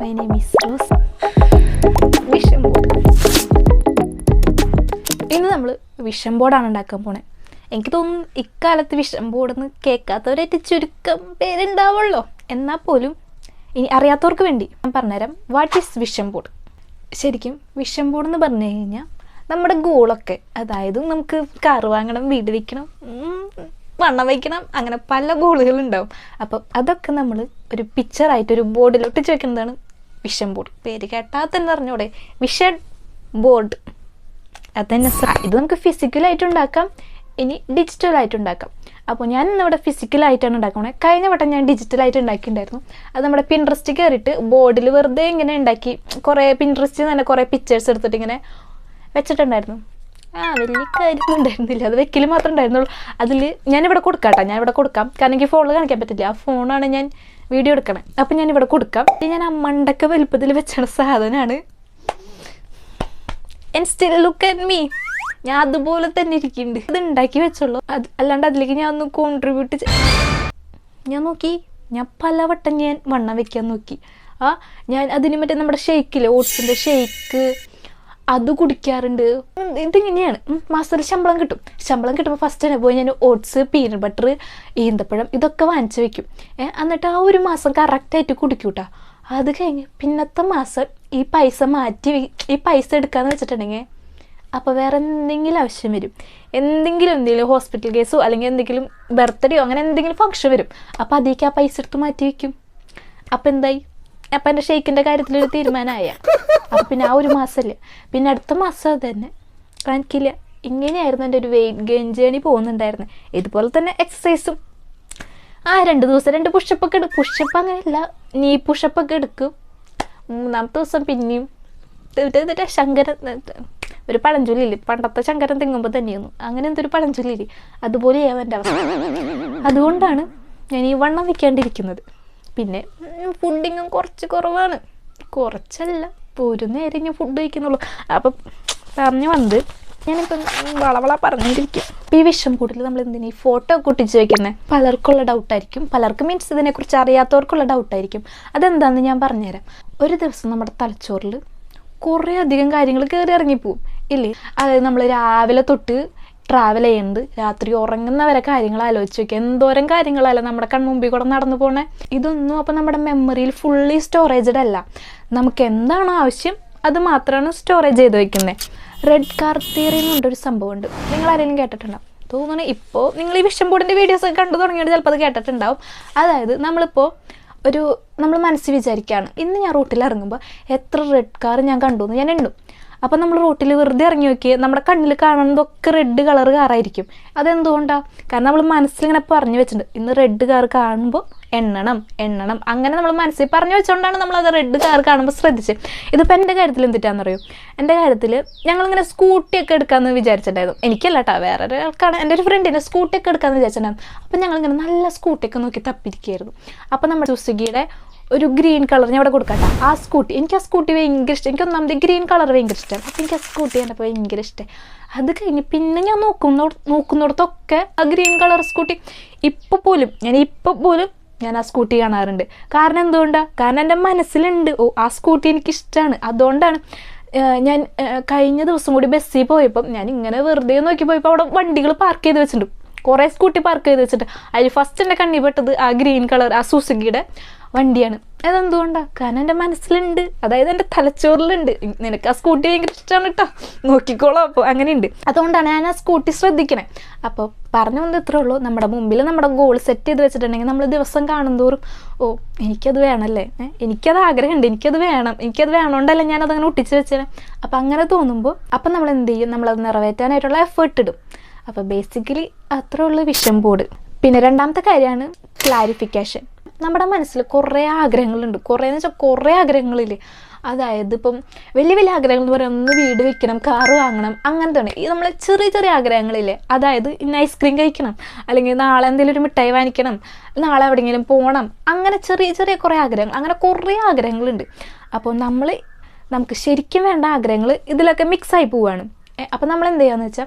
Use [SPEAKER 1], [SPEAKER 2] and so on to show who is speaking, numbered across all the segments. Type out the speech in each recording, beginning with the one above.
[SPEAKER 1] My name is Rose vision board ഇന്ന് നമ്മൾ വിഷം ബോർഡാണ് ഉണ്ടാക്കാൻ പോണേ. എനിക്ക് തോന്നുന്നു ഇക്കാലത്ത് വിഷം ബോർഡെന്ന് കേൾക്കാത്തവരായിട്ട് ചുരുക്കം പേരുണ്ടാവുള്ളൂ. എന്നാൽ പോലും ഇനി അറിയാത്തവർക്ക് വേണ്ടി ഞാൻ പറഞ്ഞുതരാം. വാട്ട് ഈസ് വിഷം ബോർഡ് ശരിക്കും വിഷം ബോർഡ് എന്ന് പറഞ്ഞു കഴിഞ്ഞാൽ നമ്മുടെ ഗോളൊക്കെ അതായത് നമുക്ക് കാർ വാങ്ങണം വീട് വയ്ക്കണം വണ്ണം വയ്ക്കണം അങ്ങനെ പല ഗോളുകളുണ്ടാവും അപ്പം അതൊക്കെ നമ്മൾ ഒരു പിക്ചറായിട്ട് ഒരു ബോർഡിലോട്ട് വെക്കുന്നതാണ് വിഷൻ ബോർഡ്. പേര് കേട്ടാൽ തന്നെ അറിഞ്ഞൂടെ? Vision board. അതന്നെ ഇത് നമുക്ക് ഫിസിക്കലായിട്ട് ഉണ്ടാക്കാം. ഇനി ഡിജിറ്റലായിട്ട് ഉണ്ടാക്കാം. അപ്പോൾ ഞാൻ ഇന്നിവിടെ ഫിസിക്കലായിട്ടാണ് ഉണ്ടാക്കുന്നത് കഴിഞ്ഞ വട്ടം ഞാൻ ഡിജിറ്റലായിട്ട് ഉണ്ടാക്കിയിട്ടുണ്ടായിരുന്നു. അത് നമ്മുടെ പിൻട്രസ്റ്റ് കയറിയിട്ട് ബോർഡിൽ വെറുതെ ഇങ്ങനെ ഉണ്ടാക്കി കുറേ പിൻട്രസ്റ്റ് തന്നെ കുറേ പിക്ചേഴ്സ് എടുത്തിട്ട് ഇങ്ങനെ വെച്ചിട്ടുണ്ടായിരുന്നു. ആ വലിയ കാര്യമൊന്നും ഉണ്ടായിരുന്നില്ല. അത് വെക്കൽ മാത്രമേ ഉണ്ടായിരുന്നുള്ളൂ. അതിൽ ഞാനിവിടെ കൊടുക്കാം കേട്ടോ ഞാനിവിടെ കൊടുക്കാം. കാരണം എനിക്ക് ഫോണിൽ കാണിക്കാൻ പറ്റില്ല. ആ ഫോണാണ് ഞാൻ വീഡിയോ എടുക്കണേ. അപ്പം ഞാൻ ഇവിടെ കൊടുക്കാം ഞാൻ ആ മണ്ടക്ക വലുപ്പത്തിൽ വെച്ചണ സാധനമാണ് and still look at me ഞാൻ അതുപോലെ തന്നെ ഇരിക്കുന്നുണ്ട്. അത് ഉണ്ടാക്കി വെച്ചോളൂ. അത് അല്ലാണ്ട് അതിലേക്ക് ഞാൻ ഒന്ന് കോൺട്രിബ്യൂട്ട് ഞാൻ നോക്കി. ഞാൻ പലവട്ടം ഞാൻ വണ്ണം വെക്കാൻ നോക്കി. ആ ഞാൻ അതിന് മറ്റേ നമ്മുടെ ഷെയ്ക്കില്ലേ ഓട്സിന്റെ ഷെയ്ക്ക് അത് കുടിക്കാറുണ്ട്. ഇതിങ്ങനെയാണ്. മാസത്തിൽ ശമ്പളം കിട്ടും. ശമ്പളം കിട്ടുമ്പോൾ ഫസ്റ്റ് തന്നെ പോയി ഞാൻ ഓട്സ് പീനട്ട് ബട്ടർ ഈന്തപ്പഴം ഇതൊക്കെ വാങ്ങിച്ച് വെക്കും. എന്നിട്ട് ആ ഒരു മാസം കറക്റ്റായിട്ട് കുടിക്കൂട്ടാ. അത് കഴിഞ്ഞ് പിന്നത്തെ മാസം ഈ പൈസ മാറ്റി ഈ പൈസ എടുക്കാന്ന് വെച്ചിട്ടുണ്ടെങ്കിൽ അപ്പോൾ വേറെ എന്തെങ്കിലും ആവശ്യം വരും. എന്തെങ്കിലും എന്തെങ്കിലും ഹോസ്പിറ്റൽ കേസോ അല്ലെങ്കിൽ എന്തെങ്കിലും ബർത്ത്ഡേയോ അങ്ങനെ എന്തെങ്കിലും ഫംഗ്ഷൻ വരും. അപ്പോൾ അതിലേക്ക് ആ പൈസ എടുത്ത് മാറ്റി വയ്ക്കും അപ്പോൾ എന്തായി? അപ്പം എന്റെ ഷെയ്ക്കിന്റെ കാര്യത്തിലൊരു തീരുമാനമായ അപ്പം പിന്നെ ആ ഒരു മാസമല്ലേ പിന്നെ അടുത്ത മാസം അത് തന്നെ എനിക്കില്ല. ഇങ്ങനെയായിരുന്നു എന്റെ ഒരു വെയിറ്റ് ഗെയിൻ ജേണി പോകുന്നുണ്ടായിരുന്നത് ഇതുപോലെ തന്നെ എക്സസൈസും ആ രണ്ട് ദിവസം രണ്ട് പുഷപ്പൊക്കെ എടുക്കും പുഷപ്പ് അങ്ങനെയല്ല. നീ പുഷപ്പൊക്കെ എടുക്കും. മൂന്നാമത്തെ ദിവസം പിന്നെയും. എന്നിട്ട് ശങ്കര ശങ്കരൻ ഒരു പഴഞ്ചൊല്ലില്ലേ? പണ്ടത്തെ ശങ്കരൻ തിങ്ങുമ്പോൾ തന്നെയായിരുന്നു. അങ്ങനെ എന്തൊരു പഴഞ്ചൊല്ലില്ലേ? അതുപോലെ ചെയ്യാൻ എന്റെ അവസ്ഥ. അതുകൊണ്ടാണ് ഞാൻ ഈ വണ്ണം വെക്കാണ്ടിരിക്കുന്നത്. പിന്നെ ഫുഡിങ്ങും കുറച്ച് കുറവാണ്. കുറച്ചല്ല ഒരു നേരം ഞാൻ ഫുഡ് കഴിക്കുന്നുള്ളൂ. അപ്പം പറഞ്ഞു വന്നത് ഞാനിപ്പം വളവള പറഞ്ഞിരിക്കും. ഈ വിഷം കൂട്ടിൽ നമ്മൾ എന്തിനാ ഈ ഫോട്ടോ കൂട്ടിച്ച് വെക്കുന്നത് പലർക്കുള്ള ഡൗട്ടായിരിക്കും പലർക്കും മീൻസ് ഇതിനെക്കുറിച്ച് അറിയാത്തവർക്കുള്ള ഡൗട്ടായിരിക്കും അതെന്താണെന്ന് ഞാൻ പറഞ്ഞുതരാം. ഒരു ദിവസം നമ്മുടെ തലച്ചോറിൽ കുറേ അധികം കാര്യങ്ങൾ കയറി ഇറങ്ങിപ്പോവും. ഇല്ലേ? അതായത് നമ്മൾ രാവിലെ തൊട്ട് ട്രാവൽ ചെയ്യുന്നത്. രാത്രി ഉറങ്ങുന്നവരെ കാര്യങ്ങൾ ആലോചിച്ച് വെക്കുക എന്തോരം കാര്യങ്ങളല്ല നമ്മുടെ കൺമുമ്പിൽ കൂടെ നടന്നു പോണേ? ഇതൊന്നും അപ്പം നമ്മുടെ മെമ്മറിയിൽ ഫുള്ളി സ്റ്റോറേജഡ് അല്ല. നമുക്ക് എന്താണ് ആവശ്യം അത് മാത്രമാണ് സ്റ്റോറേജ് ചെയ്ത് വെക്കുന്നത് റെഡ് കാർ തിയറി എന്ന് പറഞ്ഞൊരു സംഭവമുണ്ട്. നിങ്ങൾ ആരെങ്കിലും കേട്ടിട്ടുണ്ടോ? തോന്നുന്നു ഇപ്പോൾ നിങ്ങൾ ഈ വിഷം ബോർഡിന്റെ വീഡിയോസ് ഒക്കെ കണ്ടു തുടങ്ങിയിട്ട് ചിലപ്പോൾ അത് കേട്ടിട്ടുണ്ടാവും. അതായത് നമ്മളിപ്പോൾ ഒരു നമ്മൾ മനസ്സിൽ വിചാരിക്കുകയാണ് ഇന്ന് ഞാൻ റൂട്ടിൽ ഇറങ്ങുമ്പോൾ എത്ര റെഡ് കാർ ഞാൻ കണ്ടു എന്ന് ഞാൻ എണ്ണും. അപ്പം നമ്മൾ റോട്ടിൽ വെറുതെ ഇറങ്ങി നോക്കി നമ്മുടെ കണ്ണിൽ കാണുന്നതൊക്കെ റെഡ് കളർ കാറായിരിക്കും അതെന്തുകൊണ്ടാണ് കാരണം നമ്മൾ മനസ്സിലിങ്ങനെ പറഞ്ഞു വെച്ചിട്ടുണ്ട്. ഇന്ന് റെഡ് കാർ കാണുമ്പോൾ എണ്ണണം എണ്ണണം. അങ്ങനെ നമ്മൾ മനസ്സിൽ പറഞ്ഞു വെച്ചുകൊണ്ടാണ് നമ്മൾ അത് റെഡ് കാർ കാണുമ്പോൾ ശ്രദ്ധിച്ചത് ഇതിപ്പോൾ എന്റെ കാര്യത്തിൽ എന്തിട്ടാണെന്നറിയോ എന്റെ കാര്യത്തിൽ ഞങ്ങളിങ്ങനെ സ്കൂട്ടിയൊക്കെ എടുക്കാമെന്ന് വിചാരിച്ചിട്ടുണ്ടായിരുന്നു. എനിക്കല്ല കേട്ടോ വേറെ ഒരാൾക്കാണ് എന്റെ ഒരു ഫ്രണ്ടിന്റെ സ്കൂട്ടിയൊക്കെ എടുക്കാമെന്ന് വിചാരിച്ചിട്ടുണ്ടായിരുന്നു. അപ്പം ഞങ്ങളിങ്ങനെ നല്ല സ്കൂട്ടിയൊക്കെ നോക്കി തപ്പിരിക്കുകയായിരുന്നു അപ്പം നമ്മുടെ സുസുക്കിയുടെ ഒരു ഗ്രീൻ കളർ ഞാൻ ഇവിടെ കൊടുക്കട്ടെ. ആ സ്കൂട്ടി എനിക്ക് ആ സ്കൂട്ടി ഭയങ്കര ഇഷ്ടം. എനിക്ക് ഒന്നാമത് ഗ്രീൻ കളർ ഭയങ്കര ഇഷ്ടം. അപ്പം എനിക്ക് ആ സ്കൂട്ടി കണ്ടപ്പോൾ ഭയങ്കര ഇഷ്ടം. അത് കഴിഞ്ഞ് പിന്നെ ഞാൻ നോക്കുന്ന നോക്കുന്നിടത്തൊക്കെ ആ ഗ്രീൻ കളർ സ്കൂട്ടി ഇപ്പോൾ പോലും ഞാൻ ഇപ്പോൾ പോലും ഞാൻ ആ സ്കൂട്ടി കാണാറുണ്ട്. കാരണം എന്തുകൊണ്ടാണ് കാരണം എന്റെ മനസ്സിലുണ്ട്. ഓ ആ സ്കൂട്ടി എനിക്കിഷ്ടമാണ് അതുകൊണ്ടാണ് ഞാൻ കഴിഞ്ഞ ദിവസം കൂടി ബസ്സിൽ പോയപ്പം ഞാൻ ഇങ്ങനെ വെറുതെ നോക്കി പോയപ്പോൾ അവിടെ വണ്ടികൾ പാർക്ക് ചെയ്ത് വെച്ചിട്ടുണ്ട്. കുറേ സ്കൂട്ടി പാർക്ക് ചെയ്ത് വെച്ചിട്ട് അതിൽ ഫസ്റ്റ് എന്റെ കണ്ണി പെട്ടത് ആ ഗ്രീൻ കളർ ആ സുസുക്കിയുടെ വണ്ടിയാണ്. അതെന്തുകൊണ്ടാണ് കാരണം എന്റെ മനസ്സിലുണ്ട്. അതായത് എന്റെ തലച്ചോറിലുണ്ട്. നിനക്ക് ആ സ്കൂട്ടി ഭയങ്കര ഇഷ്ടമാണ് കേട്ടോ നോക്കിക്കോളാം അപ്പോൾ അങ്ങനെയുണ്ട്. അതുകൊണ്ടാണ് ഞാൻ ആ സ്കൂട്ടി ശ്രദ്ധിക്കണേ. അപ്പോൾ പറഞ്ഞു വന്നത് ഇത്രേ ഉള്ളൂ. നമ്മുടെ മുമ്പിൽ നമ്മുടെ ഗോൾ സെറ്റ് ചെയ്ത് വെച്ചിട്ടുണ്ടെങ്കിൽ നമ്മൾ ദിവസം കാണുന്തോറും ഓ എനിക്കത് വേണമല്ലേ? എനിക്കത് ആഗ്രഹമുണ്ട്. എനിക്കത് വേണം. എനിക്കത് വേണോണ്ടല്ല ഞാനതങ്ങനെ ഒട്ടിച്ച് വെച്ചേ അപ്പോൾ അങ്ങനെ തോന്നുമ്പോൾ അപ്പം നമ്മൾ എന്ത് ചെയ്യും? നമ്മളത് നിറവേറ്റാനായിട്ടുള്ള എഫേർട്ട് ഇടും. അപ്പോൾ ബേസിക്കലി അത്രേ ഉള്ളൂ വിഷം ബോർഡ് പിന്നെ രണ്ടാമത്തെ കാര്യമാണ് ക്ലാരിഫിക്കേഷൻ നമ്മുടെ മനസ്സിൽ കുറേ ആഗ്രഹങ്ങളുണ്ട്. കുറേ എന്ന് വെച്ചാൽ കുറേ ആഗ്രഹങ്ങളില്ലേ. അതായത് ഇപ്പം വലിയ വലിയ ആഗ്രഹങ്ങൾ എന്ന് പറയുന്നത് ഒന്ന് വീട് വെക്കണം കാറ് വാങ്ങണം അങ്ങനത്തെ ഉണ്ട് ഈ നമ്മളെ ചെറിയ ചെറിയ ആഗ്രഹങ്ങളില്ലേ. അതായത് ഇന്ന് ഐസ്ക്രീം കഴിക്കണം അല്ലെങ്കിൽ നാളെ എന്തെങ്കിലും ഒരു മിഠായി വാങ്ങിക്കണം നാളെ എവിടെയെങ്കിലും പോകണം അങ്ങനെ ചെറിയ ചെറിയ കുറേ ആഗ്രഹങ്ങൾ അങ്ങനെ കുറേ ആഗ്രഹങ്ങളുണ്ട്. അപ്പോൾ നമ്മൾ നമുക്ക് ശരിക്കും വേണ്ട ആഗ്രഹങ്ങൾ ഇതിലൊക്കെ മിക്സായി പോവുകയാണ് അപ്പോൾ നമ്മൾ എന്ത് ചെയ്യാന്ന് വെച്ചാൽ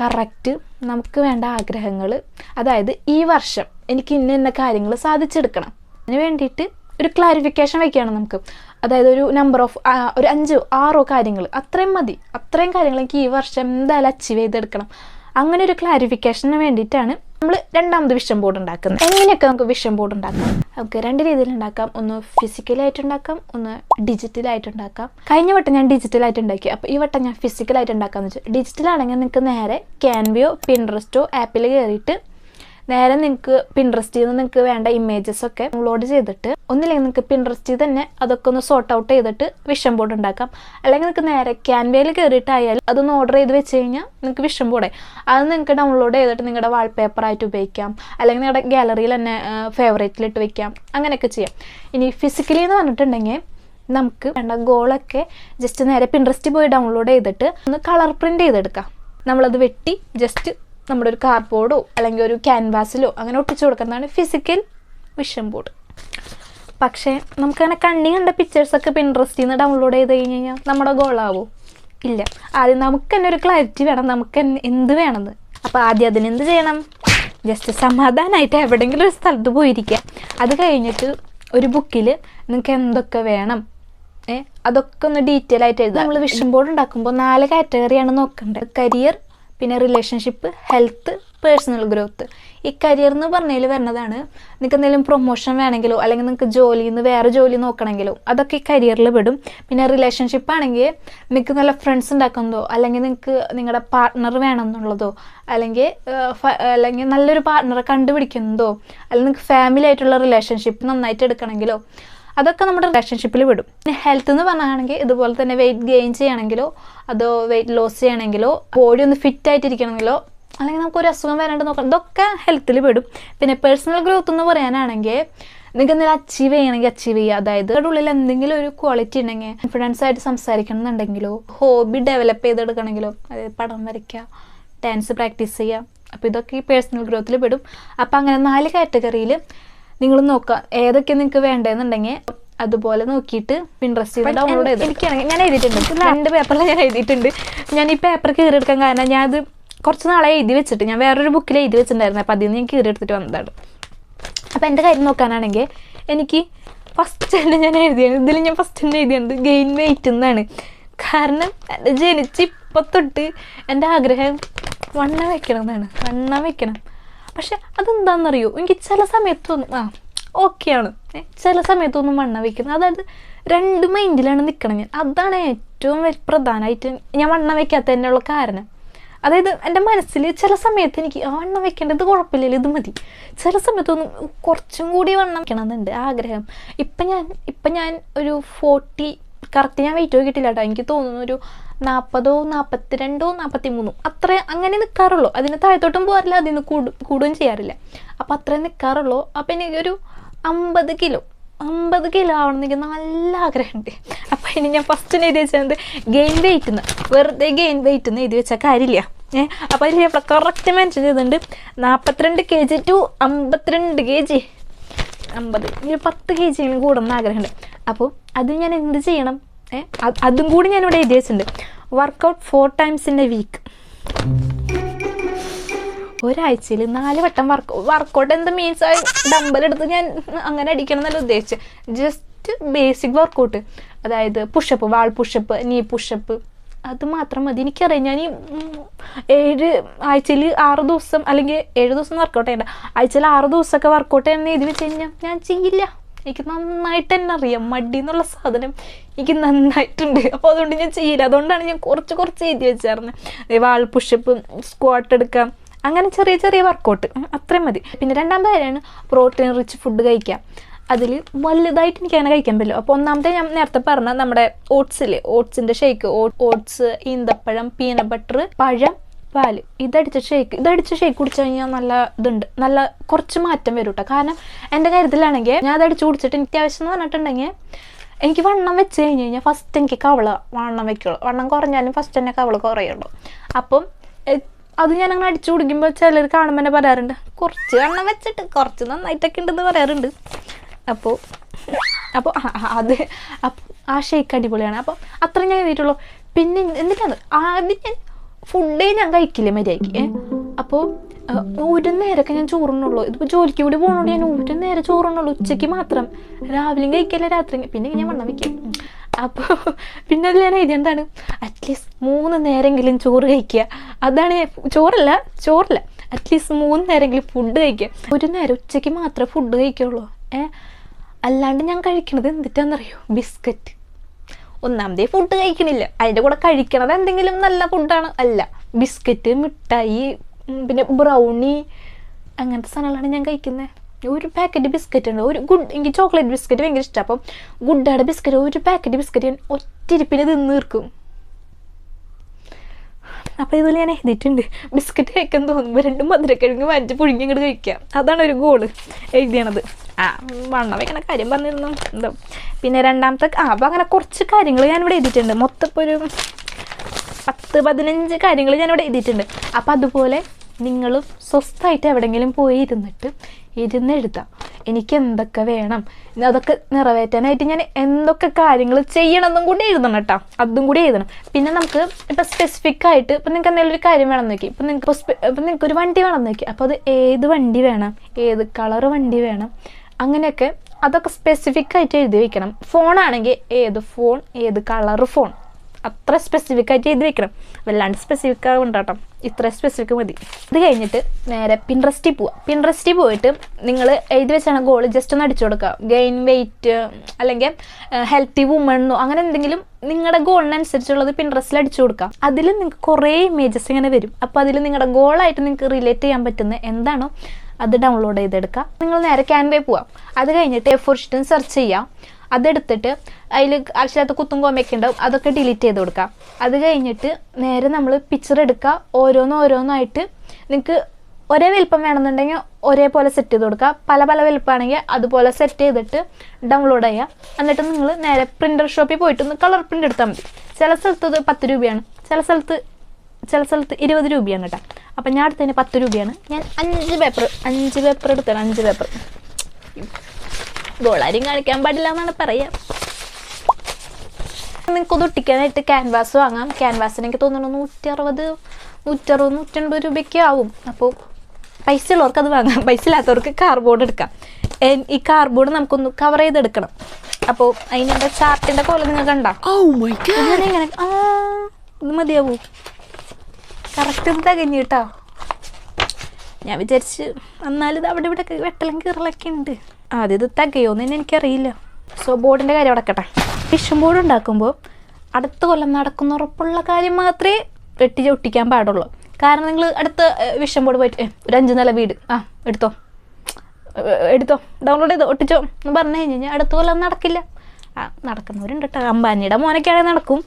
[SPEAKER 1] കറക്റ്റ് നമുക്ക് വേണ്ട ആഗ്രഹങ്ങൾ അതായത് ഈ വർഷം എനിക്ക് ഇന്ന ഇന്ന കാര്യങ്ങൾ സാധിച്ചെടുക്കണം. അതിന് വേണ്ടിയിട്ട് ഒരു ക്ലാരിഫിക്കേഷൻ വയ്ക്കുകയാണ് നമുക്ക്. അതായത് ഒരു നമ്പർ ഓഫ് ഒരു അഞ്ചോ ആറോ കാര്യങ്ങൾ അത്രയും മതി. അത്രയും കാര്യങ്ങൾ എനിക്ക് ഈ വർഷം എന്തായാലും അച്ചീവ് ചെയ്തെടുക്കണം. അങ്ങനെ ഒരു ക്ലാരിഫിക്കേഷന് വേണ്ടിയിട്ടാണ് നമ്മൾ രണ്ടാമത് വിഷൻ ബോർഡ് ഉണ്ടാക്കുന്നത്. എങ്ങനെയൊക്കെ നമുക്ക് വിഷൻ ബോർഡ് ഉണ്ടാക്കാം? നമുക്ക് രണ്ട് രീതിയിൽ ഉണ്ടാക്കാം. ഒന്ന് ഫിസിക്കലായിട്ട് ഉണ്ടാക്കാം ഒന്ന് ഡിജിറ്റലായിട്ട് ഉണ്ടാക്കാം. കഴിഞ്ഞ വട്ടം ഞാൻ ഡിജിറ്റലായിട്ട് ഉണ്ടാക്കി. അപ്പോൾ ഈ വട്ടം ഞാൻ ഫിസിക്കലായിട്ട് ഉണ്ടാക്കാമെന്ന് വെച്ചാൽ ഡിജിറ്റലാണെങ്കിൽ നിങ്ങൾക്ക് നേരെ ക്യാൻവിയോ പിൻട്രസ്റ്റോ ആപ്പിൽ കയറിയിട്ട് നേരെ നിങ്ങൾക്ക് പിൻട്രസ്റ്റിൽ നിന്ന് നിങ്ങൾക്ക് വേണ്ട ഇമേജസ് ഒക്കെ ഡൗൺലോഡ് ചെയ്തിട്ട് ഒന്നില്ലെങ്കിൽ നിങ്ങൾക്ക് പിൻട്രസ്റ്റിൽ തന്നെ അതൊക്കെ ഒന്ന് സോർട്ട് ഔട്ട് ചെയ്തിട്ട് വിഷൻ ബോർഡ് ഉണ്ടാക്കാം. അല്ലെങ്കിൽ നിങ്ങൾക്ക് നേരെ ക്യാൻവയിൽ കയറിയിട്ടായാലും അതൊന്ന് ഓർഡർ ചെയ്ത് വെച്ച് കഴിഞ്ഞാൽ നിങ്ങൾക്ക് വിഷൻ ബോർഡേ അത് നിങ്ങൾക്ക് ഡൗൺലോഡ് ചെയ്തിട്ട് നിങ്ങളുടെ വാൾപേപ്പറായിട്ട് ഉപയോഗിക്കാം. അല്ലെങ്കിൽ നിങ്ങളുടെ ഗാലറിയിൽ തന്നെ ഫേവറേറ്റിലിട്ട് വെക്കാം. അങ്ങനെയൊക്കെ ചെയ്യാം. ഇനി ഫിസിക്കലി എന്ന് പറഞ്ഞിട്ടുണ്ടെങ്കിൽ നമുക്ക് വേണ്ട ഗോളൊക്കെ ജസ്റ്റ് നേരെ പിൻട്രസ്റ്റിൽ പോയി ഡൗൺലോഡ് ചെയ്തിട്ട് ഒന്ന് കളർ പ്രിന്റ് ചെയ്തെടുക്കാം. നമ്മളത് വെട്ടി ജസ്റ്റ് നമ്മുടെ ഒരു കാർഡ്ബോർഡോ അല്ലെങ്കിൽ ഒരു ക്യാൻവാസിലോ അങ്ങനെ ഒട്ടിച്ചു കൊടുക്കുന്നതാണ് ഫിസിക്കൽ വിഷൻ ബോർഡ് പക്ഷേ നമുക്കങ്ങനെ കണ്ണി കണ്ട പിക്ചേഴ്സൊക്കെ പിൻട്രസ്റ്റിൽ നിന്ന് ഡൗൺലോഡ് ചെയ്ത് കഴിഞ്ഞ് കഴിഞ്ഞാൽ നമ്മുടെ ഗോളാവോ ഇല്ല. ആദ്യം നമുക്ക് തന്നെ ഒരു ക്ലാരിറ്റി വേണം നമുക്ക് എന്ത് വേണമെന്ന്. അപ്പോൾ ആദ്യം അതിനെന്ത് ചെയ്യണം? ജസ്റ്റ് സമാധാനമായിട്ട് എവിടെയെങ്കിലും ഒരു സ്ഥലത്ത് പോയിരിക്കുക അത് കഴിഞ്ഞിട്ട് ഒരു ബുക്കിൽ നിങ്ങൾക്ക് എന്തൊക്കെ വേണം? ഏ അതൊക്കെ ഒന്ന് ഡീറ്റെയിൽ ആയിട്ട് എഴുതാം. നമ്മൾ വിഷൻ ബോർഡ് ഉണ്ടാക്കുമ്പോൾ നാല് കാറ്റഗറിയാണ് നോക്കേണ്ടത് കരിയർ പിന്നെ റിലേഷൻഷിപ്പ് ഹെൽത്ത് പേഴ്സണൽ ഗ്രോത്ത് ഈ കരിയർ എന്ന് പറഞ്ഞതിൽ വരുന്നതാണ്. നിങ്ങൾക്ക് എന്തെങ്കിലും പ്രൊമോഷൻ വേണമെങ്കിലോ അല്ലെങ്കിൽ നിങ്ങൾക്ക് ജോലിയിൽ നിന്ന് വേറെ ജോലി നോക്കണമെങ്കിലോ അതൊക്കെ ഈ കരിയറിൽ പെടും. പിന്നെ റിലേഷൻഷിപ്പ് ആണെങ്കിൽ നിങ്ങൾക്ക് നല്ല ഫ്രണ്ട്സ് ഉണ്ടാക്കുന്നതോ അല്ലെങ്കിൽ നിങ്ങൾക്ക് നിങ്ങളുടെ പാർട്ട്ണർ വേണമെന്നുള്ളതോ അല്ലെങ്കിൽ അല്ലെങ്കിൽ നല്ലൊരു പാർട്ട്ണറെ കണ്ടുപിടിക്കുന്നതോ അല്ലെങ്കിൽ നിങ്ങൾക്ക് ഫാമിലി ആയിട്ടുള്ള റിലേഷൻഷിപ്പ് നന്നായിട്ട് എടുക്കണമെങ്കിലോ അതൊക്കെ നമ്മുടെ റിലേഷൻഷിപ്പിൽ വിടും. പിന്നെ ഹെൽത്ത് എന്ന് പറഞ്ഞാണെങ്കിൽ ഇതുപോലെ തന്നെ വെയിറ്റ് ഗെയിൻ ചെയ്യണമെങ്കിലോ അതോ വെയിറ്റ് ലോസ് ചെയ്യണമെങ്കിലോ ബോഡി ഒന്ന് ഫിറ്റ് ആയിട്ടിരിക്കണമെങ്കിലോ അല്ലെങ്കിൽ നമുക്ക് ഒരു അസുഖം വരാണ്ട് നോക്കണം ഇതൊക്കെ ഹെൽത്തിൽ പെടും പിന്നെ പേഴ്സണൽ ഗ്രോത്ത് എന്ന് പറയാനാണെങ്കിൽ നിങ്ങൾക്ക് എന്തെങ്കിലും അച്ചീവ് ചെയ്യണമെങ്കിൽ അച്ചീവ് ചെയ്യുക. അതായത് അവരുടെ ഉള്ളിൽ എന്തെങ്കിലും ഒരു ക്വാളിറ്റി ഉണ്ടെങ്കിൽ കോൺഫിഡൻസ് ആയിട്ട് സംസാരിക്കണം എന്നുണ്ടെങ്കിലോ ഹോബി ഡെവലപ്പ് ചെയ്തെടുക്കണമെങ്കിലോ അതായത് പടം വരയ്ക്കുക ഡാൻസ് പ്രാക്ടീസ് ചെയ്യുക അപ്പോൾ ഇതൊക്കെ ഈ പേഴ്സണൽ ഗ്രോത്തിൽ പെടും അപ്പോൾ അങ്ങനെ നാല് കാറ്റഗറിയിൽ നിങ്ങൾ നോക്കുക ഏതൊക്കെ നിങ്ങൾക്ക് വേണ്ടതെന്നുണ്ടെങ്കിൽ അതുപോലെ നോക്കിയിട്ട് പിൻട്രസ്റ്റ് ചെയ്ത് ഡൗൺലോഡ് ചെയ്ത് എനിക്കാണെങ്കിൽ ഞാൻ എഴുതിയിട്ടുണ്ട്. രണ്ട് പേപ്പറിൽ ഞാൻ എഴുതിയിട്ടുണ്ട്. ഞാൻ ഈ പേപ്പർ കീറിയെടുക്കാൻ കാരണം ഞാൻ അത് കുറച്ച് നാളെ എഴുതി വെച്ചിട്ട്. ഞാൻ വേറൊരു ബുക്കിൽ എഴുതി വെച്ചിട്ടുണ്ടായിരുന്നു. അപ്പോൾ അതിൽ നിന്ന് ഞാൻ കീറിയെടുത്തിട്ട് വന്നതാണ്. അപ്പോൾ എന്റെ കാര്യം നോക്കാനാണെങ്കിൽ എനിക്ക് ഫസ്റ്റ് തന്നെ ഞാൻ എഴുതിയാണ് ഇതിൽ ഞാൻ ഫസ്റ്റ് തന്നെ എഴുതിയത് ഗെയിൻ വെയിറ്റ് എന്നാണ് കാരണം ജനിച്ച് ഇപ്പം തൊട്ട് എന്റെ ആഗ്രഹം വണ്ണം വെക്കണം എന്നാണ്. വണ്ണം വെക്കണം. പക്ഷെ അതെന്താണെന്നറിയോ എനിക്ക് ചില സമയത്തൊന്നും ആ ഓക്കെയാണ്. ചില സമയത്തൊന്നും വണ്ണം വയ്ക്കുന്നത് അതായത് രണ്ട് മൈൻഡിലാണ് നിൽക്കണം ഞാൻ അതാണ് ഏറ്റവും പ്രധാനമായിട്ട് ഞാൻ വണ്ണം വയ്ക്കാത്ത തന്നെയുള്ള കാരണം. അതായത് എന്റെ മനസ്സിൽ ചില സമയത്ത് എനിക്ക് ആ വണ്ണം വെക്കേണ്ടത് കുഴപ്പമില്ലല്ലോ ഇത് മതി. ചില സമയത്തൊന്നും കുറച്ചും കൂടി വണ്ണം വെക്കണമെന്നുണ്ട് ആഗ്രഹം. ഇപ്പം ഞാൻ ഇപ്പം ഞാൻ ഒരു ഫോർട്ടി കറക്റ്റ് ഞാൻ വെയിറ്റ് നോക്കിയിട്ടില്ല കേട്ടോ. എനിക്ക് തോന്നുന്നു ഒരു നാൽപ്പതോ നാൽപ്പത്തിരണ്ടോ നാൽപ്പത്തി മൂന്നോ അത്ര അങ്ങനെ നിൽക്കാറുള്ളൂ അതിന് താഴത്തോട്ടും പോകാറില്ല അതിന് കൂടും കൂടുകയും ചെയ്യാറില്ല. അപ്പം അത്രേ നിൽക്കാറുള്ളൂ അപ്പം എനിക്കൊരു അമ്പത് കിലോ അമ്പത് കിലോ ആവണമെന്നെങ്കിൽ നല്ല ആഗ്രഹമുണ്ട്. അപ്പം ഇനി ഞാൻ ഫസ്റ്റിന് എഴുതി വെച്ചത് ഗെയിൻ വെയിറ്റ് എന്ന് വെറുതെ ഗെയിൻ വെയിറ്റ് എന്ന് എഴുതി വെച്ചാൽ കാര്യമില്ല. ഏഹ് അപ്പം അതിൽ ഞാൻ കറക്റ്റ് മെൻഷൻ ചെയ്തിട്ടുണ്ട്. നാൽപ്പത്തിരണ്ട് കെ ജി ടു അമ്പത്തിരണ്ട് കെ ജി അമ്പത് ഒരു പത്ത് കെ ജിയെങ്കിലും കൂടുന്ന ആഗ്രഹമുണ്ട്. അപ്പോൾ അത് ഞാൻ എന്ത് ചെയ്യണം? അത് കൂടി ഞാനിവിടെ എഴുതിയിട്ടുണ്ട് workout four times in a week ഒരാഴ്ചയിൽ നാല് വട്ടം വർക്ക് വർക്കൗട്ട് എന്ത് മീൻസ് ഡമ്പൽ എടുത്ത് ഞാൻ അങ്ങനെ അടിക്കണം എന്നല്ല ഉദ്ദേശിച്ചത് ജസ്റ്റ് ബേസിക് വർക്കൗട്ട് അതായത് pushup wall pushup knee pushup അത് മാത്രം മതി. എനിക്കറിയാം. ഞാൻ ഈ ഏഴ് ആഴ്ചയിൽ ആറ് ദിവസം അല്ലെങ്കിൽ ഏഴ് ദിവസം വർക്കൗട്ട് ചെയ്യണ്ട. ആഴ്ചയിൽ ആറ് ദിവസമൊക്കെ വർക്കൗട്ട് ചെയ്യണമെന്ന് എഴുതി വെച്ച് കഴിഞ്ഞാൽ ഞാൻ ചെയ്യില്ല. എനിക്ക് നന്നായിട്ട് തന്നെ അറിയാം. മടി എന്നുള്ള സാധനം എനിക്ക് നന്നായിട്ടുണ്ട്. അപ്പോൾ അതുകൊണ്ട് ഞാൻ ചെയ്യില്ല. അതുകൊണ്ടാണ് ഞാൻ കുറച്ച് കുറച്ച് എഴുതി വെച്ചായിരുന്നത് വാൾ പുഷപ്പ് സ്ക്വാട്ട് എടുക്കാം അങ്ങനെ ചെറിയ ചെറിയ വർക്കൗട്ട് അത്രയും മതി. പിന്നെ രണ്ടാമത്തെ കാര്യമാണ് പ്രോട്ടീൻ റിച്ച് ഫുഡ് കഴിക്കാം അതിൽ വലുതായിട്ട് എനിക്ക് അങ്ങനെ കഴിക്കാൻ പറ്റില്ല. അപ്പോൾ ഒന്നാമത്തെ ഞാൻ നേരത്തെ പറഞ്ഞ നമ്മുടെ ഓട്സില്ലേ ഓട്സിന്റെ ഷേക്ക് ഓട്സ് ഈന്തപ്പഴം പീനട്ട് ബട്ടർ പഴം പാൽ. ഇതടിച്ച ഷേക്ക് ഇതടിച്ച ഷേക്ക് കുടിച്ചു കഴിഞ്ഞാൽ നല്ല ഇതുണ്ട്. നല്ല കുറച്ച് മാറ്റം വരും കേട്ടോ കാരണം എന്റെ കാര്യത്തിലാണെങ്കിൽ ഞാൻ അതടിച്ച് കുടിച്ചിട്ട് എനിക്ക് അത്യാവശ്യം എന്ന് പറഞ്ഞിട്ടുണ്ടെങ്കിൽ എനിക്ക് വണ്ണം വെച്ച് കഴിഞ്ഞ് കഴിഞ്ഞാൽ ഫസ്റ്റ് എനിക്ക് കവള വണ്ണം വെക്കുള്ളൂ. വണ്ണം കുറഞ്ഞാലും ഫസ്റ്റ് തന്നെ കവള കുറയുള്ളൂ. അപ്പം അത് ഞാൻ അങ്ങനെ അടിച്ചു കുടിക്കുമ്പോൾ ചിലർ കാണുമ്പോൾ തന്നെ പറയാറുണ്ട് കുറച്ച് വണ്ണം വെച്ചിട്ട് കുറച്ച് നന്നായിട്ടൊക്കെ ഉണ്ടെന്ന് പറയാറുണ്ട്. അപ്പോൾ അപ്പോൾ അത് അപ്പോൾ ആ ഷേക്ക് അടിപൊളിയാണ്. അപ്പോൾ അത്ര ഞാൻ എഴുതിയിട്ടുള്ളൂ. പിന്നെ എന്നിട്ടാണ് ആദ്യം ഞാൻ ഫുഡേ ഞാൻ കഴിക്കില്ല മര്യാദയ്ക്ക്? അപ്പോൾ ഒരു നേരമൊക്കെ ഞാൻ ചോറുണ്ണുള്ളൂ. ഇതിപ്പോൾ ജോലിക്ക് കൂടി പോകണോണ്ട് ഞാൻ ഒരു നേരം ചോറുണ്ണുള്ളൂ ഉച്ചയ്ക്ക് മാത്രം. രാവിലെയും കഴിക്കില്ല രാത്രി പിന്നെ ഞാൻ വണ്ണം വയ്ക്കും അപ്പോൾ പിന്നെ അതിൽ ഞാൻ എഴുതി എന്താണ്? അറ്റ്ലീസ്റ്റ് മൂന്ന് നേരമെങ്കിലും ചോറ് കഴിക്കുക. അതാണ് ചോറല്ല ചോറല്ല. അറ്റ്ലീസ്റ്റ് മൂന്ന് നേരമെങ്കിലും ഫുഡ് കഴിക്കുക. ഒരു നേരം ഉച്ചയ്ക്ക് മാത്രമേ ഫുഡ് കഴിക്കുള്ളൂ. ഏ അല്ലാണ്ട് ഞാൻ കഴിക്കണത് എന്തിട്ടാണെന്നറിയോ ബിസ്ക്കറ്റ്. ഒന്നാമതേ ഫുഡ് കഴിക്കണില്ല. അതിന്റെ കൂടെ കഴിക്കണത് എന്തെങ്കിലും നല്ല ഫുഡാണ് അല്ല ബിസ്ക്കറ്റ് മിഠായി പിന്നെ ബ്രൗണി അങ്ങനത്തെ സാധനങ്ങളാണ് ഞാൻ കഴിക്കുന്നത് ഒരു പാക്കറ്റ് ബിസ്ക്കറ്റ് ഉണ്ട്. ഒരു ഗുഡ് എനിക്ക് ചോക്ലേറ്റ് ബിസ്ക്കറ്റ് ഭയങ്കര ഇഷ്ടമാണ് അപ്പം ഗുഡാടെ ബിസ്ക്കറ്റ് ഒരു പാക്കറ്റ് ബിസ്ക്കറ്റ് ഞാൻ പിന്നെ തിന്ന് തീർക്കും. അപ്പോൾ ഇതുപോലെ ഞാൻ എഴുതിയിട്ടുണ്ട്. ബിസ്ക്കറ്റ് കഴിക്കാൻ തോന്നുമ്പോൾ രണ്ട് മധുരക്കിഴങ്ങ് വാങ്ങിച്ച് പുഴുങ്ങി ഇങ്ങോട്ട് കഴിക്കാം. അതാണ് ഒരു ഗോൾ എഴുതിയണത്. ആ വണ്ണം വയ്ക്കണ കാര്യം പറഞ്ഞിരുന്നു. എന്താ. പിന്നെ രണ്ടാമത്തെ ആ അപ്പോൾ അങ്ങനെ കുറച്ച് കാര്യങ്ങൾ ഞാനിവിടെ എഴുതിയിട്ടുണ്ട്. മൊത്തം ഇപ്പോൾ ഒരു പത്ത് പതിനഞ്ച് കാര്യങ്ങൾ ഞാനിവിടെ എഴുതിയിട്ടുണ്ട്. അപ്പം അതുപോലെ നിങ്ങളും സ്വസ്ഥമായിട്ട് എവിടെയെങ്കിലും പോയി ഇരുന്നിട്ട് ഇരുന്ന് എഴുതാം. എനിക്ക് എന്തൊക്കെ വേണം അതൊക്കെ നിറവേറ്റാനായിട്ട് ഞാൻ എന്തൊക്കെ കാര്യങ്ങൾ ചെയ്യണമെന്നും കൂടി എഴുതണം കേട്ടോ. അതും കൂടി എഴുതണം. പിന്നെ നമുക്ക് ഇപ്പം സ്പെസിഫിക് ആയിട്ട് ഇപ്പം നിങ്ങൾക്ക് എന്തെങ്കിലും ഒരു കാര്യം വേണം നോക്കി. ഇപ്പം നിങ്ങൾക്ക് ഇപ്പം നിങ്ങൾക്ക് ഒരു വണ്ടി വേണം നോക്കി. അപ്പോൾ അത് ഏത് വണ്ടി വേണം? ഏത് കളർ വണ്ടി വേണം? അങ്ങനെയൊക്കെ അതൊക്കെ സ്പെസിഫിക് ആയിട്ട് എഴുതി വെക്കണം. ഫോണാണെങ്കിൽ ഏത് ഫോൺ ഏത് കളർ ഫോൺ അത്ര സ്പെസിഫിക് ആയിട്ട് എഴുതി വെക്കണം. വല്ലാണ്ട് സ്പെസിഫിക് ആവുണ്ടാട്ടോ. ഇത്ര സ്പെസിഫിക് മതി. ഇത് കഴിഞ്ഞിട്ട് നേരെ പിൻട്രസ്റ്റിൽ പോവാം. പിൻട്രസ്റ്റിൽ പോയിട്ട് നിങ്ങൾ എഴുതി വെച്ചാണ് ഗോൾ ജസ്റ്റ് ഒന്ന് അടിച്ചു കൊടുക്കുക ഗെയിൻ വെയിറ്റ് അല്ലെങ്കിൽ ഹെൽത്തി വുമണ്ണോ അങ്ങനെ എന്തെങ്കിലും നിങ്ങളുടെ ഗോളിനനുസരിച്ചുള്ളത് പിൻട്രസ്റ്റിൽ അടിച്ചു കൊടുക്കുക അതിൽ നിങ്ങൾക്ക് കുറേ ഇമേജസ് ഇങ്ങനെ വരും. അപ്പോൾ അതിൽ നിങ്ങളുടെ ഗോളായിട്ട് നിങ്ങൾക്ക് റിലേറ്റ് ചെയ്യാൻ പറ്റുന്ന എന്താണോ അത് ഡൗൺലോഡ് ചെയ്തെടുക്കുക നിങ്ങൾ നേരെ ക്യാൻവേ പോവാം. അത് കഴിഞ്ഞിട്ട് എ ഫോർ ഷീറ്റും സെർച്ച് ചെയ്യാം. അതെടുത്തിട്ട് അതിൽ ആവശ്യമില്ലാത്ത കുത്തും കോമയൊക്കെ ഉണ്ടാവും. അതൊക്കെ ഡിലീറ്റ് ചെയ്ത് കൊടുക്കുക അത് കഴിഞ്ഞിട്ട് നേരെ നമ്മൾ പിക്ചർ എടുക്കുക ഓരോന്ന് ഓരോന്നായിട്ട് നിങ്ങൾക്ക് ഒരേ വലിപ്പം വേണമെന്നുണ്ടെങ്കിൽ ഒരേപോലെ സെറ്റ് ചെയ്ത് കൊടുക്കുക പല പല വലിപ്പമാണെങ്കിൽ അതുപോലെ സെറ്റ് ചെയ്തിട്ട് ഡൗൺലോഡ് ചെയ്യുക എന്നിട്ട് നിങ്ങൾ നേരെ പ്രിന്റർ ഷോപ്പിൽ പോയിട്ട് ഒന്ന് കളർ പ്രിന്റ് എടുത്താൽ മതി. ചില സ്ഥലത്ത് പത്ത് രൂപയാണ്. ചില സ്ഥലത്ത് ചില സ്ഥലത്ത് ഇരുപത് രൂപയാണ് കേട്ടോ. അപ്പം ഞാൻ അടുത്തതിന് പത്ത് രൂപയാണ്. ഞാൻ അഞ്ച് പേപ്പർ അഞ്ച് പേപ്പർ എടുത്തേ അഞ്ച് പേപ്പർ ഗോളാരും കാണിക്കാൻ പാടില്ല എന്നാണ് പറയുക നിങ്ങൾക്ക് ഒട്ടിക്കാനായിട്ട് ക്യാൻവാസ് വാങ്ങാം. ക്യാൻവാസിന് എനിക്ക് തോന്നുന്നു നൂറ്റി അറുപത് നൂറ്ററുപത് നൂറ്റൻപത് രൂപയ്ക്ക് ആവും. അപ്പോൾ പൈസ ഉള്ളവർക്ക് അത് വാങ്ങാം. പൈസ ഇല്ലാത്തവർക്ക് കാർബോർഡ് എടുക്കാം. ഈ കാർബോർഡ് നമുക്കൊന്ന് കവർ ചെയ്തെടുക്കണം. അപ്പോൾ അതിന്റെ ചാർട്ടിന്റെ കോല നിങ്ങൾ കണ്ടോ.
[SPEAKER 2] Oh!
[SPEAKER 1] ഇങ്ങനെ ആ ഇത് മതിയാവൂ. കറക്റ്റ് ഇത് തികഞ്ഞു കേട്ടോ. ഞാൻ വിചാരിച്ച് എന്നാലും അവിടെ ഇവിടെ വെട്ടലും കീറലൊക്കെ ഉണ്ട്. ആദ്യം ഇത് തികയോന്ന് തന്നെ എനിക്കറിയില്ല. സോ ബോർഡിന്റെ കാര്യം അടക്കട്ടെ. ഫിഷും ബോർഡ് ഉണ്ടാക്കുമ്പോൾ അടുത്ത കൊല്ലം നടക്കുന്ന ഉറപ്പുള്ള കാര്യം മാത്രമേ വെട്ടി ഒട്ടിക്കാൻ പാടുള്ളൂ. കാരണം നിങ്ങൾ അടുത്ത വിഷം ബോർഡ് പോയിട്ട് "ഏ, ഒരു അഞ്ച് നില വീട്. ആ എടുത്തോ. എടുത്തോ. ഡൗൺലോഡ് ചെയ്തോ ഒട്ടിച്ചോ എന്ന് പറഞ്ഞു കഴിഞ്ഞാൽ അടുത്ത കൊല്ലം നടക്കില്ല. നടക്കുന്നവരുണ്ട് കേട്ടോ അമ്പാനിയുടെ മോനൊക്കെയാണെങ്കിൽ നടക്കും.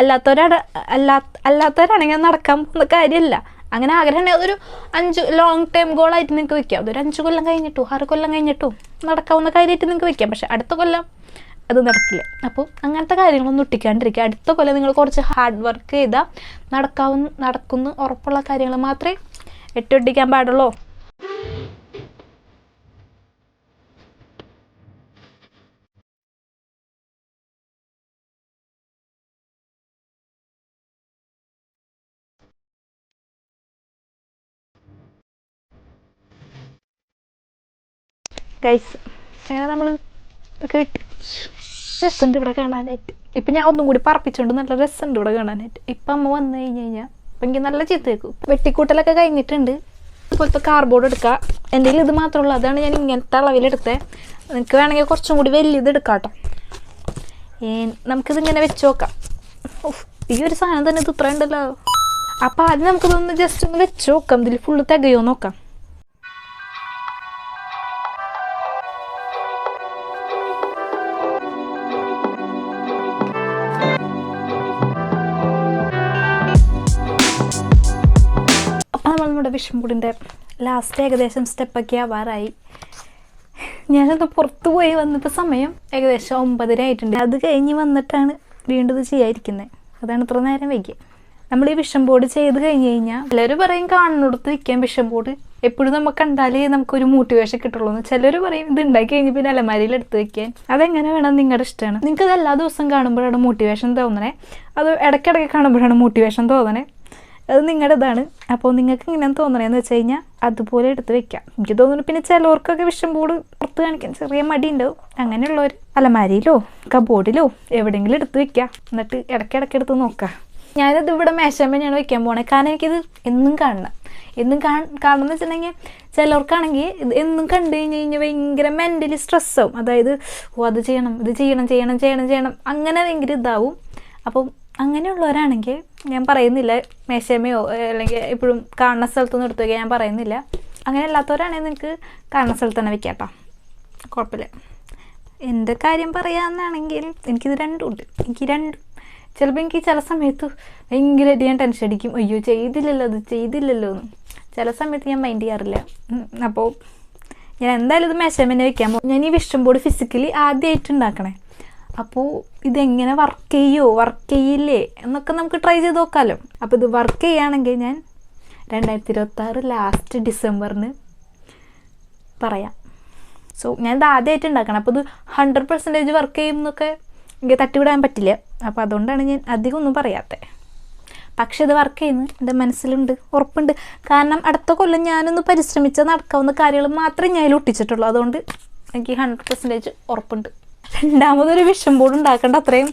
[SPEAKER 1] അല്ലാത്തവരാണ് അല്ലാ അല്ലാത്തവരാണെങ്കിൽ നടക്കാൻ പോകുന്ന കാര്യമല്ല അങ്ങനെ ആഗ്രഹമുണ്ടെങ്കിൽ അതൊരു അഞ്ച് ലോങ് ടൈം ഗോളായിട്ട് നിങ്ങൾക്ക് വെക്കാം. അതൊരു അഞ്ച് കൊല്ലം കഴിഞ്ഞിട്ടോ ആറ് കൊല്ലം കഴിഞ്ഞിട്ടോ നടക്കാവുന്ന കാര്യമായിട്ട് നിങ്ങൾക്ക് വെക്കാം. പക്ഷെ അടുത്ത കൊല്ലം അത് നടക്കില്ല. അപ്പോൾ അങ്ങനത്തെ കാര്യങ്ങളൊന്നും ഒട്ടിക്കാണ്ടിരിക്കുക. അടുത്ത കൊല്ലം നിങ്ങൾ കുറച്ച് ഹാർഡ് വർക്ക് ചെയ്താൽ നടക്കാവുന്ന നടക്കുന്ന ഉറപ്പുള്ള കാര്യങ്ങൾ മാത്രമേ എട്ടൊട്ടിക്കാൻ പാടുള്ളൂ. ഗൈസ് അങ്ങനെ നമ്മൾ രസമുണ്ട് ഇവിടെ കാണാനായിട്ട്. ഇപ്പം ഞാൻ ഒന്നും കൂടി പറപ്പിച്ചുകൊണ്ട് നല്ല രസമുണ്ട് ഇവിടെ കാണാനായിട്ട്. ഇപ്പം അമ്മ വന്നു കഴിഞ്ഞ് കഴിഞ്ഞാൽ അപ്പം എനിക്ക് നല്ല ചീത്ത കേൾക്കും വെട്ടിക്കൂട്ടലൊക്കെ കഴിഞ്ഞിട്ടുണ്ട്. ഇതുപോലത്തെ കാർബോർഡ് എടുക്കുക കയ്യിൽ ഇത് മാത്രമേ ഉള്ളൂ. അതാണ് ഞാൻ ഇങ്ങനത്തെ അളവിലെടുത്തത് നിങ്ങൾക്ക് വേണമെങ്കിൽ കുറച്ചും കൂടി വലിയത് എടുക്കാം കേട്ടോ ഏ, നമുക്കിതിങ്ങനെ വെച്ച് നോക്കാം. ഈ ഒരു സാധനം തന്നെ ഇത് ഇത്ര ഉണ്ടല്ലോ അപ്പം ആദ്യം നമുക്കിതൊന്ന് ജസ്റ്റ് ഒന്ന് വെച്ച് നോക്കാം. ഇതിൽ ഫുള്ള് തികയോ നോക്കാം. നമ്മുടെ വിഷ്മുടിന്റെ ലാസ്റ്റ് ഏകദേശം സ്റ്റെപ്പൊക്കെ ആവാറായി. ഞാനത് പുറത്തു പോയി വന്നപ്പോൾ സമയം ഏകദേശം ഒമ്പതര ആയിട്ടുണ്ട്. അത് കഴിഞ്ഞ് വന്നിട്ടാണ് വീണ്ടും ഇത് ചെയ്യാതിരിക്കുന്നത് അതാണ് ഇത്ര നേരം വൈകിയത് നമ്മൾ ഈ വിഷം ബോർഡ് ചെയ്ത് കഴിഞ്ഞ് കഴിഞ്ഞാൽ ചിലർ പറയും കാണുന്നിടത്ത് വിൽക്കാൻ വിഷം ബോർഡ് എപ്പോഴും നമുക്ക് കണ്ടാലേ നമുക്കൊരു മോട്ടിവേഷൻ കിട്ടുള്ളൂ എന്ന്. ചിലർ പറയും ഇത് ഉണ്ടാക്കി കഴിഞ്ഞ് പിന്നെ അലമാരിയിൽ എടുത്ത് വെക്കാൻ. അതെങ്ങനെ വേണം നിങ്ങളുടെ ഇഷ്ടമാണ് നിങ്ങൾക്ക് അത് എല്ലാ ദിവസവും കാണുമ്പോഴാണ് മോട്ടിവേഷൻ തോന്നണേ? അത് ഇടയ്ക്കിടയ്ക്ക് കാണുമ്പോഴാണ് മോട്ടിവേഷൻ തോന്നണേ? അത് നിങ്ങളുടെ ഇതാണ്. അപ്പോൾ നിങ്ങൾക്ക് ഇങ്ങനെ തോന്നണേന്ന് വെച്ച് കഴിഞ്ഞാൽ അതുപോലെ എടുത്ത് വെക്കാം. എനിക്ക് തോന്നുന്നു പിന്നെ ചിലവർക്കൊക്കെ വിഷം ബോർഡ് പുറത്ത് കാണിക്കാൻ ചെറിയ മടി ഉണ്ടാവും അങ്ങനെയുള്ളവർ അലമാരിയിലോ കബോർഡിലോ എവിടെയെങ്കിലും എടുത്ത് വെക്കാം. എന്നിട്ട് ഇടയ്ക്കിടയ്ക്ക് എടുത്ത് നോക്കാം. ഞാനിത് ഇവിടെ മേശമ്മേനെയാണ് വെക്കാൻ പോണേ. കാരണം എനിക്കിത് എന്നും കാണണം. എന്നും കാണണം എന്ന് വെച്ചിട്ടുണ്ടെങ്കിൽ ചിലർക്കാണെങ്കിൽ ഇത് എന്നും കണ്ടു കഴിഞ്ഞ് കഴിഞ്ഞാൽ ഭയങ്കര മെന്റലി സ്ട്രെസ്സാവും അതായത് ഓ അത് ചെയ്യണം ഇത് ചെയ്യണം ചെയ്യണം ചെയ്യണം ചെയ്യണം. അങ്ങനെ ഭയങ്കര ഇതാവും. അപ്പം അങ്ങനെയുള്ളവരാണെങ്കിൽ ഞാൻ പറയുന്നില്ല മേശമയോ അല്ലെങ്കിൽ ഇപ്പോഴും കാണുന്ന സ്ഥലത്തൊന്നും എടുത്തു ഞാൻ പറയുന്നില്ല. അങ്ങനെ അല്ലാത്തവരാണെങ്കിൽ നിങ്ങൾക്ക് കാണുന്ന സ്ഥലത്ത് തന്നെ വെക്കാം കേട്ടോ കുഴപ്പമില്ല. എന്റെ കാര്യം പറയാമെന്നാണെങ്കിൽ എനിക്കിത് രണ്ടും ഉണ്ട്. എനിക്ക് രണ്ടും. ചിലപ്പോൾ എനിക്ക് ചില സമയത്ത് ഭയങ്കരമായിട്ട് ഞാൻ ടെൻഷൻ അടിക്കും. അയ്യോ ചെയ്തില്ലല്ലോ അത് ചെയ്തില്ലല്ലോ എന്ന്. ചില സമയത്ത് ഞാൻ മൈൻഡ് ചെയ്യാറില്ല. അപ്പോൾ ഞാൻ എന്തായാലും ഇത് മെഷർമെന്റ് വെക്കാൻ പോകും ഞാൻ ഈ വിഷം ബോർഡ് ഫിസിക്കലി ആദ്യമായിട്ട് ഉണ്ടാക്കണേ. അപ്പോൾ ഇതെങ്ങനെ വർക്ക് ചെയ്യുമോ വർക്ക് ചെയ്യില്ലേ? എന്നൊക്കെ നമുക്ക് ട്രൈ ചെയ്ത് നോക്കാമല്ലോ അപ്പോൾ ഇത് വർക്ക് ചെയ്യുകയാണെങ്കിൽ ഞാൻ രണ്ടായിരത്തി ഇരുപത്താറ് ലാസ്റ്റ് ഡിസംബറിന് പറയാം. സോ ഞാൻ ഇത് ആദ്യമായിട്ട് ഉണ്ടാക്കണം. അപ്പോൾ ഇത് ഹൺഡ്രഡ് പെർസെന്റേജ് വർക്ക് ചെയ്യും എന്നൊക്കെ എനിക്ക് തട്ടിവിടാൻ പറ്റില്ല. അപ്പോൾ അതുകൊണ്ടാണ് ഞാൻ അധികം ഒന്നും പറയാത്തത് പക്ഷെ ഇത് വർക്ക് ചെയ്യുന്നു. എന്റെ മനസ്സിലുണ്ട്. ഉറപ്പുണ്ട്. കാരണം അടുത്ത കൊല്ലം ഞാനൊന്ന് പരിശ്രമിച്ചാൽ നടക്കാവുന്ന കാര്യങ്ങൾ മാത്രമേ ഞാൻ അതിൽ ഒട്ടിച്ചിട്ടുള്ളൂ. അതുകൊണ്ട് എനിക്ക് ഹൺഡ്രഡ് പെർസെന്റേജ് ഉറപ്പുണ്ട്. രണ്ടാമതൊരു വിഷം ബോർഡ് ഉണ്ടാക്കേണ്ട അത്രയും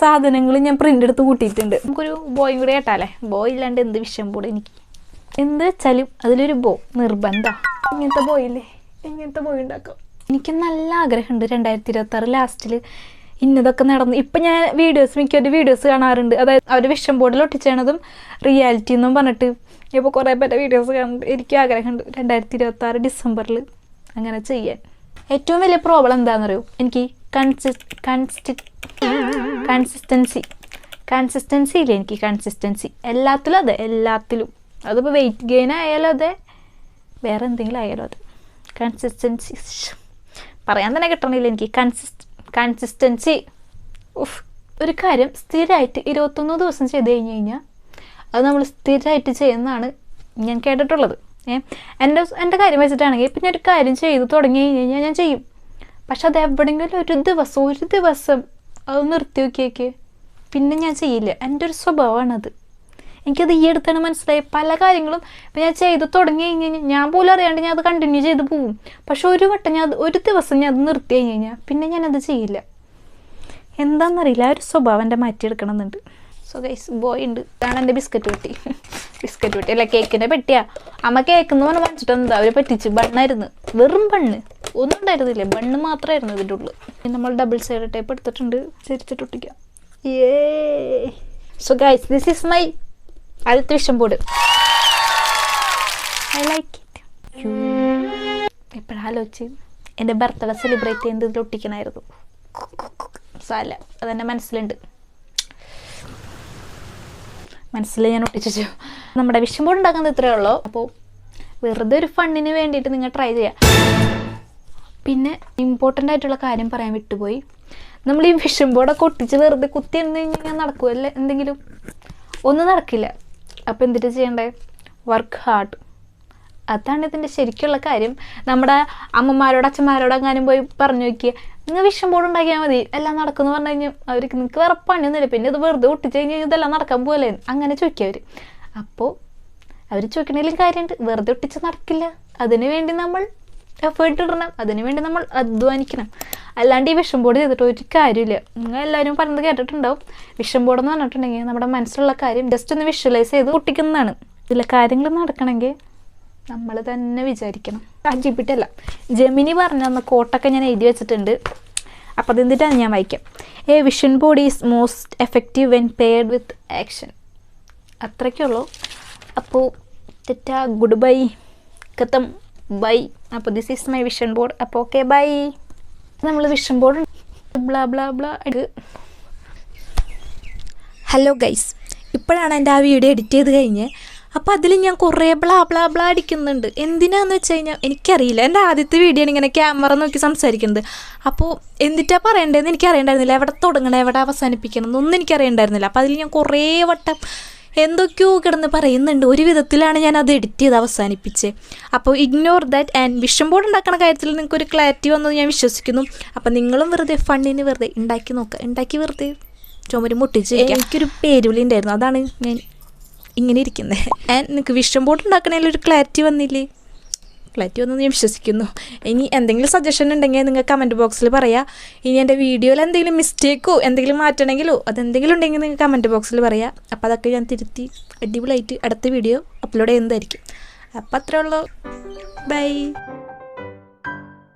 [SPEAKER 1] സാധനങ്ങൾ ഞാൻ പ്രിന്റ് എടുത്ത് കൂട്ടിയിട്ടുണ്ട്. നമുക്കൊരു ബോയും കൂടി കേട്ടാലേ? ബോ ഇല്ലാണ്ട് എന്ത് വിഷം ബോർഡ് എനിക്ക്? എന്ത് വെച്ചാലും അതിലൊരു ബോ നിർബന്ധം. ഇങ്ങനത്തെ ബോയില്ലേ ഇങ്ങനത്തെ ബോയ് ഉണ്ടാക്കാം. എനിക്ക് നല്ല ആഗ്രഹമുണ്ട് രണ്ടായിരത്തി ഇരുപത്തി ആറ് ലാസ്റ്റിൽ ഇന്നതൊക്കെ നടന്നു. ഇപ്പം ഞാൻ വീഡിയോസ് മിക്കവരുടെ വീഡിയോസ് കാണാറുണ്ട്. അതായത് അവർ വിഷം ബോർഡിൽ ഒട്ടിച്ചേണതും റിയാലിറ്റി എന്നും പറഞ്ഞിട്ട് ഇപ്പോൾ കുറേ പേരുടെ വീഡിയോസ് കാണുന്നുണ്ട്. എനിക്ക് ആഗ്രഹമുണ്ട് രണ്ടായിരത്തി ഇരുപത്തി ആറ് ഡിസംബറിൽ അങ്ങനെ ചെയ്യാൻ. ഏറ്റവും വലിയ പ്രോബ്ലം എന്താണെന്നറിയോ എനിക്ക് കൺസിസ് കൺസിസ്റ്റൻസി കൺസിസ്റ്റൻസി. ഇല്ല എനിക്ക് കൺസിസ്റ്റൻസി. എല്ലാത്തിലും അതെ എല്ലാത്തിലും. അതിപ്പോൾ വെയിറ്റ് ഗെയിൻ ആയാലും അതെ. വേറെ എന്തെങ്കിലും ആയാലും അതെ. കൺസിസ്റ്റൻസി. പറയാൻ തന്നെ കിട്ടണില്ല എനിക്ക്. Consist consistency. ഉഫ്. ഒരു കാര്യം സ്ഥിരമായിട്ട് ഇരുപത്തൊന്ന് ദിവസം ചെയ്ത് കഴിഞ്ഞ് കഴിഞ്ഞാൽ അത് നമ്മൾ സ്ഥിരമായിട്ട് ചെയ്യുന്നതാണ് ഞാൻ കേട്ടിട്ടുള്ളത്. ഏ? എന്റെ എന്റെ കാര്യം വെച്ചിട്ടാണെങ്കിൽ പിന്നെ ഒരു കാര്യം ചെയ്ത് തുടങ്ങി കഴിഞ്ഞ് കഴിഞ്ഞാൽ ഞാൻ ചെയ്യും. പക്ഷെ അത് എവിടെയെങ്കിലും ഒരു ദിവസം ഒരു ദിവസം അത് നിർത്തി നോക്കിയേക്ക്. പിന്നെ ഞാൻ ചെയ്യില്ല. എന്റെ ഒരു സ്വഭാവമാണത്. എനിക്കത് ഈ അടുത്താണ് മനസ്സിലായി. പല കാര്യങ്ങളും ഇപ്പം ഞാൻ ചെയ്ത് തുടങ്ങി കഴിഞ്ഞ് കഴിഞ്ഞാൽ ഞാൻ പോലും അറിയാണ്ട് ഞാൻ അത് കണ്ടിന്യൂ ചെയ്ത് പോവും. പക്ഷെ ഒരു വട്ടം ഞാൻ ഒരു ദിവസം ഞാൻ അത് നിർത്തി കഴിഞ്ഞ് കഴിഞ്ഞാൽ പിന്നെ ഞാനത് ചെയ്യില്ല. എന്താണെന്നറിയില്ല ആ ഒരു സ്വഭാവം എന്റെ മാറ്റിയെടുക്കണം എന്നുണ്ട് സോ ഗൈസ് ബോയ് ഉണ്ട്. ഇതാണ് എന്റെ ബിസ്ക്കറ്റ് പെട്ടി. ബിസ്ക്കറ്റ് പെട്ടി അല്ല കേക്കിന്റെ പെട്ടിയാ. അമ്മ കേക്ക് എന്ന് പറഞ്ഞ് വാങ്ങിച്ചിട്ട് എന്താ അവർ പറ്റിച്ച് ബണ്ണായിരുന്നു. വെറും ബണ്ണ്. ഒന്നും ഉണ്ടായിരുന്നില്ല ബണ്ണ് മാത്രമായിരുന്നു ഇതിന്റെ ഉള്ളിൽ നമ്മൾ ഡബിൾ സൈഡ് ടൈപ്പ് എടുത്തിട്ടുണ്ട്. ചിരിച്ചിട്ട് ഒട്ടിക്കാം. ഏ so guys this is my ആദ്യത്തെ vision board I like it എപ്പോഴാലോചിച്ച് എന്റെ ബർത്ത്ഡേ സെലിബ്രേറ്റ് ചെയ്യുന്നത് ഇതിൽ ഒട്ടിക്കണമായിരുന്നു സാല അതെന്റെ മനസ്സിലുണ്ട്. മനസ്സിൽ ഞാൻ ഒട്ടിച്ചു. നമ്മുടെ വിഷം ബോർഡ് ഉണ്ടാക്കുന്നത് ഇത്രയേ ഉള്ളൂ. അപ്പോൾ വെറുതെ ഒരു ഫണ്ണിന് വേണ്ടിയിട്ട് നിങ്ങൾ ട്രൈ ചെയ്യുക പിന്നെ ഇമ്പോർട്ടന്റ് ആയിട്ടുള്ള കാര്യം പറയാൻ വിട്ടുപോയി. നമ്മൾ ഈ വിഷം ബോർഡൊക്കെ ഒട്ടിച്ച് വെറുതെ കുത്തി എന്ന് കഴിഞ്ഞാൽ നടക്കുമല്ലേ എന്തെങ്കിലും? ഒന്നും നടക്കില്ല. അപ്പോൾ എന്തിട്ട് ചെയ്യണ്ടേ? വർക്ക് ഹാർഡ് അതാണ് ഇതിന്റെ ശരിക്കുള്ള കാര്യം. നമ്മുടെ അമ്മമാരോട് അച്ഛന്മാരോട് എങ്ങാനും പോയി പറഞ്ഞു നോക്കിയ നിങ്ങൾ വിഷം ബോർഡ് ഉണ്ടാക്കിയാൽ മതി. എല്ലാം നടക്കുമെന്ന് പറഞ്ഞു കഴിഞ്ഞാൽ അവർക്ക് നിങ്ങൾക്ക് വേറെ പണിയൊന്നുമില്ല. പിന്നെ ഇത് വെറുതെ ഒട്ടിച്ച് കഴിഞ്ഞാൽ ഇതെല്ലാം നടക്കാൻ പോലെ അങ്ങനെ ചോദിക്കുക അവർ അപ്പോൾ അവർ ചോദിക്കണേലും കാര്യമുണ്ട് വെറുതെ ഒട്ടിച്ച് നടക്കില്ല. അതിനു വേണ്ടി നമ്മൾ എഫേർട്ട് ഇടണം അതിനു വേണ്ടി നമ്മൾ അധ്വാനിക്കണം. അല്ലാണ്ട് ഈ വിഷം ബോർഡ് ചെയ്തിട്ട് ഒരു കാര്യമില്ല. നിങ്ങൾ എല്ലാവരും പറഞ്ഞത് കേട്ടിട്ടുണ്ടാവും. വിഷം ബോർഡ് എന്ന് പറഞ്ഞിട്ടുണ്ടെങ്കിൽ നമ്മുടെ മനസ്സിലുള്ള കാര്യം ജസ്റ്റ് ഒന്ന് വിഷ്വലൈസ് ചെയ്ത് ഒട്ടിക്കുന്നതാണ് ഇതിലെ കാര്യങ്ങൾ നടക്കണമെങ്കിൽ നമ്മൾ തന്നെ വിചാരിക്കണം. അജിപ്പിട്ടല്ല ജെമിനി പറഞ്ഞ തന്ന കോട്ടൊക്കെ ഞാൻ എഴുതി വെച്ചിട്ടുണ്ട്. അപ്പോൾ അതെന്തിട്ടാണ് ഞാൻ വായിക്കാം. A vision board is most effective when paired with action അത്രയ്ക്കുള്ളൂ അപ്പോൾ തെറ്റാ. ഗുഡ് ബൈ കത്തം. ബൈ അപ്പോൾ this is my vision board അപ്പോൾ ഓക്കെ ബൈ നമ്മൾ vision board blah blah blah hello guys ഇപ്പോഴാണ് എന്റെ ആ വീഡിയോ എഡിറ്റ് ചെയ്ത് കഴിഞ്ഞ്. അപ്പോൾ അതിൽ ഞാൻ കുറേ ബ്ലാ ബ്ലാ ബ്ലാ അടിക്കുന്നുണ്ട്. എന്തിനാന്ന് വെച്ച് കഴിഞ്ഞാൽ എനിക്കറിയില്ല. എന്റെ ആദ്യത്തെ വീഡിയോ ഇങ്ങനെ ക്യാമറ നോക്കി സംസാരിക്കുന്നത്. അപ്പോൾ എന്തിട്ടാ പറയേണ്ടതെന്ന് എനിക്ക് അറിയണ്ടായിരുന്നില്ല എവിടെ തുടങ്ങണം എവിടെ അവസാനിപ്പിക്കണം എന്നൊന്നും എനിക്കറിയണ്ടായിരുന്നില്ല. അപ്പോൾ അതിൽ ഞാൻ കുറേ വട്ടം എന്തൊക്കെയോ കിടന്ന് പറയുന്നുണ്ട്. ഒരു വിധത്തിലാണ് ഞാൻ അത് എഡിറ്റ് ചെയ്ത് അവസാനിപ്പിച്ചത് അപ്പോൾ ignore that and vision board ഉണ്ടാക്കുന്ന കാര്യത്തിൽ നിങ്ങൾക്ക് ഒരു ക്ലാരിറ്റി വന്നു ഞാൻ വിശ്വസിക്കുന്നു. അപ്പോൾ നിങ്ങളും വെറുതെ ഫണ്ണിന് വെറുതെ ഉണ്ടാക്കി നോക്കുക ഉണ്ടാക്കി വെറുതെ ചുമര് മുട്ടിച്ച് എനിക്കൊരു പേരുവിളി ഉണ്ടായിരുന്നു. അതാണ് ഞാൻ ഇങ്ങനെ ഇരിക്കുന്നത് ആൻഡ് നിങ്ങൾക്ക് വിഷം ബോർഡ് ഉണ്ടാക്കണതിൽ ഒരു ക്ലാരിറ്റി വന്നില്ലേ? ക്ലാരിറ്റി വന്നു ഞാൻ വിശ്വസിക്കുന്നു ഇനി എന്തെങ്കിലും സജഷൻ ഉണ്ടെങ്കിൽ നിങ്ങൾ കമന്റ് ബോക്സിൽ പറയാം. ഇനി എന്റെ വീഡിയോയിൽ എന്തെങ്കിലും മിസ്റ്റേക്കോ എന്തെങ്കിലും മാറ്റണമെങ്കിലോ അതെന്തെങ്കിലും ഉണ്ടെങ്കിൽ നിങ്ങൾ കമന്റ് ബോക്സിൽ പറയാം. അപ്പോൾ അതൊക്കെ ഞാൻ തിരുത്തി അടിപൊളിയായിട്ട് അടുത്ത വീഡിയോ അപ്ലോഡ് ചെയ്യുന്നതായിരിക്കും. അപ്പം അത്രേ ഉള്ളൂ. ബൈ